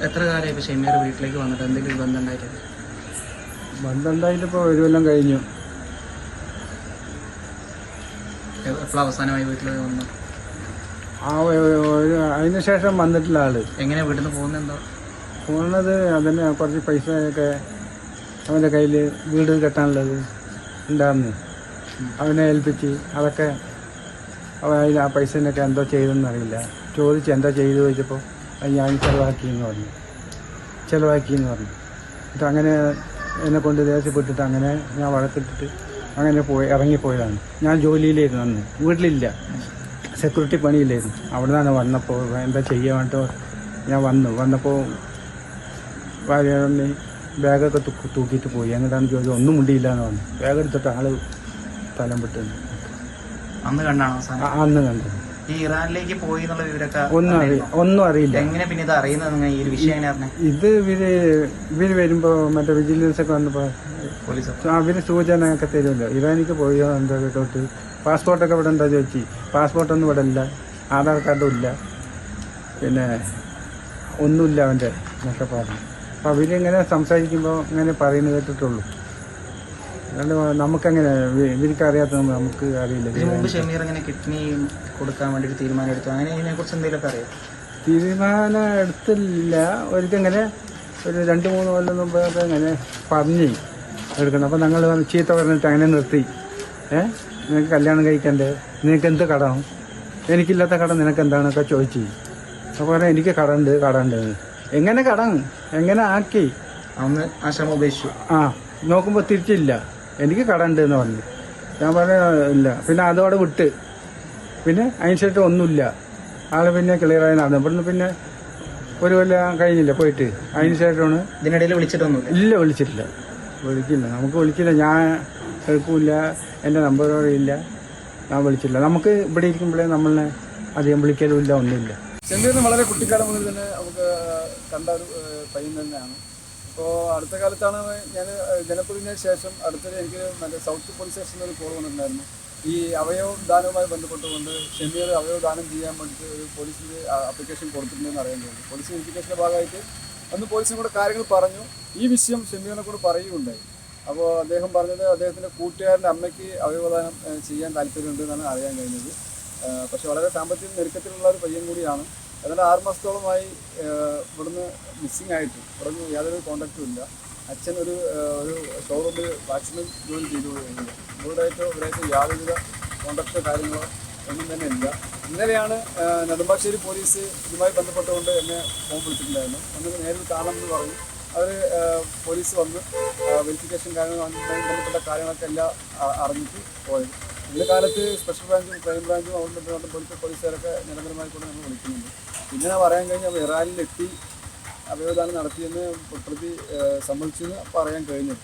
എത്ര കാലമായി ഇപ്പൊ ഷെമീർ വീട്ടിലേക്ക് വന്നിട്ട്? എന്തെങ്കിലും ബന്ധം ഉണ്ടായിട്ട് ബന്ധമുണ്ടായിട്ട് ഇപ്പോൾ ഒരു കൊല്ലം കഴിഞ്ഞു എപ്പോഴും അവസാനമായി വീട്ടിലേക്ക് വന്നു ആ ഒരു ഒരു- അതിന് ശേഷം വന്നിട്ടില്ല ആൾ. എങ്ങനെയാ വീട്ടിൽ നിന്ന് പോകുന്നത് എന്തോ? പോകുന്നത് അതിന് കുറച്ച് പൈസയൊക്കെ അവന്റെ കയ്യിൽ വീട് കെട്ടാനുള്ളത് ഉണ്ടായിരുന്നു. അവനെ ഏൽപ്പിച്ച് അതൊക്കെ അവൻ അതിൽ ആ പൈസ എന്തോ ചെയ്തെന്നറിയില്ല. ചോദിച്ച് എന്താ ചെയ്തു ചോദിച്ചപ്പോൾ ഞാൻ ചിലവാക്കി എന്ന് പറഞ്ഞു. ചിലവാക്കി എന്ന് പറഞ്ഞു. എന്നിട്ട് അങ്ങനെ എന്നെ കൊണ്ട് ദേഷ്യപ്പെട്ടിട്ട് അങ്ങനെ ഞാൻ വഴക്കിട്ടിട്ട് അങ്ങനെ പോയി ഇറങ്ങിപ്പോയതാണ്. ഞാൻ ജോലിയിലായിരുന്നു അന്ന്. വീട്ടിലില്ല. സെക്യൂരിറ്റി പണിയില്ലായിരുന്നു. അവിടെ നിന്നാണ് വന്നപ്പോൾ എന്താ ചെയ്യാൻ വേണ്ടിട്ടോ ഞാൻ വന്നു. വന്നപ്പോൾ ഭാര്യ ബാഗൊക്കെ തൂക്കി തൂക്കിയിട്ട് പോയി. എന്നിട്ടാണ് ചോദിച്ചത് ഒന്നും മുണ്ടിയില്ല എന്ന് പറഞ്ഞു. ബാഗ് എടുത്തിട്ട് ആൾ തലം പെട്ടു അന്ന് കണ്ടാണ് അന്ന് കണ്ടു. ഈ ഇറാനിലേക്ക് പോയി എന്നുള്ള വിവരമൊക്കെ ഒന്നും അറിയില്ല ഒന്നും അറിയില്ല. എങ്ങനെ പിന്നെ ഇത് അറിയുന്നത് നിങ്ങൾ ഈ ഒരു വിഷയം എങ്ങനെ അറിഞ്ഞത് ഇത് ഇവർ ഇവർ വരുമ്പോ മറ്റേ വിജിലൻസ് ഒക്കെ വന്നപ്പോ പോലീസ്? അവർ സൂചന ഒക്കെ തരുമല്ലോ. ഇറാനിക്ക് പോയോ എന്താ കേട്ടോട്ട് പാസ്പോർട്ടൊക്കെ ഇവിടെ എന്താ ചോദിച്ചു. പാസ്പോർട്ടൊന്നും ഇവിടെ ഇല്ല. ആധാർ കാർഡും ഇല്ല. പിന്നെ ഒന്നുമില്ല അവന്റെ എന്നൊക്കെ പറഞ്ഞു. അപ്പോൾ അവരിങ്ങനെ സംസാരിക്കുമ്പോൾ ഇങ്ങനെ പറയുന്നു കേട്ടിട്ടുള്ളൂ. നമുക്കങ്ങനെ ഇവ- ഇവർക്ക് അറിയാത്ത നമുക്ക് അറിയില്ല. ഇതിനു മുമ്പ് ഷമീർ അങ്ങനെ കിഡ്നി കൊടുക്കാൻ വേണ്ടി തീരുമാനം എടുത്തു? അങ്ങനെ ഇതിനെ കുറിച്ച് എന്തെങ്കിലുമൊക്കെ അറിയാം? തീരുമാനം എടുത്തില്ല. ഒരിക്കങ്ങനെ ഒരു രണ്ട് മൂന്ന് കൊല്ലം മുമ്പൊക്കെ അങ്ങനെ പറഞ്ഞ് എടുക്കണം. അപ്പം ഞങ്ങൾ ചീത്ത പറഞ്ഞിട്ട് അങ്ങനെ നിർത്തി. ഏ? നിനക്ക് കല്യാണം കഴിക്കണ്ടേ? നിനക്ക് എന്ത് കടം? എനിക്കില്ലാത്ത കടം നിനക്ക് എന്താണെന്നൊക്കെ ചോദിച്ചു. അപ്പോൾ പറയാം എനിക്ക് കടമുണ്ട് കടമുണ്ട്. എങ്ങനെ കടം? എങ്ങനെ ആക്കി? അന്ന് ആ ശ്രമം ഉപേക്ഷിച്ചു. ആ നോക്കുമ്പോൾ തിരിച്ചില്ല. എനിക്ക് കടമുണ്ട് എന്ന് പറഞ്ഞു. ഞാൻ പറഞ്ഞ ഇല്ല. പിന്നെ അതോടെ വിട്ട്. പിന്നെ അതിന് ശേഷം ഒന്നുമില്ല. ആൾ പിന്നെ ക്ലിയറായി നടന്നു. ഇവിടുന്ന് പിന്നെ ഒരു കൊല്ലം കഴിഞ്ഞില്ല പോയിട്ട്. അതിന് ശേഷമാണ് ഇതിനിടയിൽ വിളിച്ചിട്ടൊന്നും ഇല്ല വിളിച്ചിട്ടില്ല. വിളിക്കില്ല. നമുക്ക് വിളിക്കില്ല. ഞാൻ എടുക്കില്ല എന്റെ നമ്പർ അറിയില്ല. ഞാൻ വിളിച്ചില്ല നമുക്ക് ഇവിടെ ഇരിക്കുമ്പോഴേ നമ്മളെ അധികം വിളിക്കലും ഇല്ല ഒന്നുമില്ല. ചെമ്മീറിന് വളരെ കുട്ടിക്കാലം മുതൽ തന്നെ നമുക്ക് കണ്ട ഒരു പയ്യൻ തന്നെയാണ്. ഇപ്പോൾ അടുത്ത കാലത്താണ് ഞാൻ ജനപ്രതിനിധിന് ശേഷം അടുത്തത് എനിക്ക് മറ്റേ സൗത്ത് പോലീസ് സ്റ്റേഷനിൽ ഒരു കോൾ വന്നിട്ടുണ്ടായിരുന്നു. ഈ അവയവ ദാനവുമായി ബന്ധപ്പെട്ടുകൊണ്ട് അവയവ ദാനം ചെയ്യാൻ വേണ്ടിയിട്ട് ഒരു പോലീസിൽ അപ്ലിക്കേഷൻ കൊടുത്തിട്ടുണ്ടെന്ന് അറിയാൻ കഴിഞ്ഞു. പോലീസ് വെരിഫിക്കേഷന്റെ ഭാഗമായിട്ട് അന്ന് പോലീസിനും കൂടെ കാര്യങ്ങൾ പറഞ്ഞു. ഈ വിഷയം ഷെമീറിനെ കൂടെ പറയുകയുണ്ടായി. അപ്പോൾ അദ്ദേഹം പറഞ്ഞത് അദ്ദേഹത്തിന്റെ കൂട്ടുകാരന്റെ അമ്മയ്ക്ക് അവയവദാനം ചെയ്യാൻ താല്പര്യമുണ്ട് എന്നാണ് അറിയാൻ കഴിഞ്ഞത്. പക്ഷെ വളരെ സാമ്പത്തിക ഞെരുക്കത്തിലുള്ള ഒരു പയ്യൻ കൂടിയാണ്. ഏതാണ്ട് ആറ് മാസത്തോളമായി ഏഹ്, ഇവിടുന്ന് മിസ്സിംഗ് ആയിട്ട്. ഇവിടുന്ന് യാതൊരു കോണ്ടാക്റ്റും ഇല്ല. അച്ഛൻ ഒരു ഒരു ഷോറൂമിൽ വാച്ച്മാൻ ജോലി ചെയ്തു കഴിഞ്ഞു ഇവരുടെയായിട്ടോ ഇവരായിട്ട് യാതൊരുവിധ കോണ്ടാക്റ്റോ കാര്യങ്ങളോ ഒന്നും തന്നെ ഇല്ല. ഇന്നലെയാണ് നെടുമ്പാശ്ശേരി പോലീസ് ഇതുമായി ബന്ധപ്പെട്ടുകൊണ്ട് എന്നെ ഫോൺ വിളിച്ചിട്ടുണ്ടായിരുന്നു. അന്ന് നേരിൽ കാണാമെന്ന് പറഞ്ഞു. അവർ പോലീസ് വന്ന് വെരിഫിക്കേഷൻ കാര്യങ്ങൾ ബന്ധപ്പെട്ട കാര്യങ്ങളൊക്കെ എല്ലാം അറിഞ്ഞിട്ട് പോയത്. ഇന്ന കാലത്ത് സ്പെഷ്യൽ ബ്രാഞ്ചും ക്രൈം ബ്രാഞ്ചും അവരുടെ ബന്ധപ്പെട്ട പോലീസ് പോലീസുകാരൊക്കെ നിരന്തരമായി കൂടെ നമ്മൾ വിളിക്കുന്നുണ്ട്. പിന്നെ പറയാൻ കഴിഞ്ഞാൽ ഇറാനിലെത്തി അവയവദാനം നടത്തിയെന്ന് പ്രതി ഏഹ്, സമ്മതിച്ചു എന്ന് പറയാൻ കഴിഞ്ഞത്.